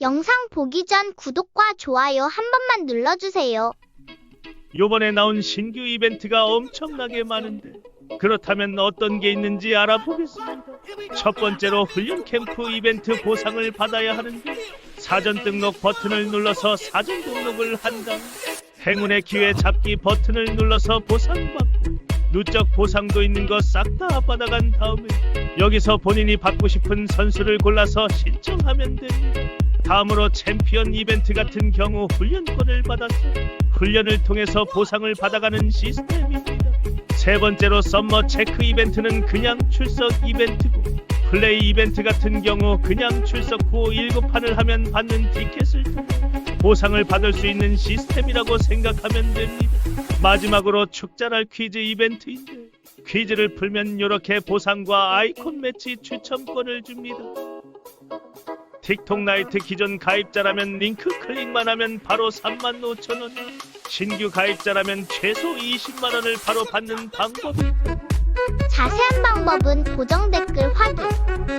영상 보기 전 구독과 좋아요 한 번만 눌러주세요. 요번에 나온 신규 이벤트가 엄청나게 많은데 그렇다면 어떤 게 있는지 알아보겠습니다. 첫 번째로 훈련 캠프 이벤트 보상을 받아야 하는데 사전 등록 버튼을 눌러서 사전 등록을 한 다음 행운의 기회 잡기 버튼을 눌러서 보상받고 누적 보상도 있는 거 싹 다 받아간 다음에 여기서 본인이 받고 싶은 선수를 골라서 신청하면 됩니다. 다음으로 챔피언 이벤트 같은 경우 훈련권을 받아서 훈련을 통해서 보상을 받아가는 시스템입니다. 세 번째로 썸머 체크 이벤트는 그냥 출석 이벤트고 플레이 이벤트 같은 경우 그냥 출석 후 7판을 하면 받는 티켓을 보상을 받을 수 있는 시스템이라고 생각하면 됩니다. 마지막으로 축자랄 퀴즈 이벤트인데 퀴즈를 풀면 이렇게 보상과 아이콘 매치 추첨권을 줍니다. 틱톡 나이트 기존 가입자라면 링크 클릭만 하면 바로 3만 5천 원. 신규 가입자라면 최소 20만 원을 바로 받는 방법. 자세한 방법은 고정 댓글 확인.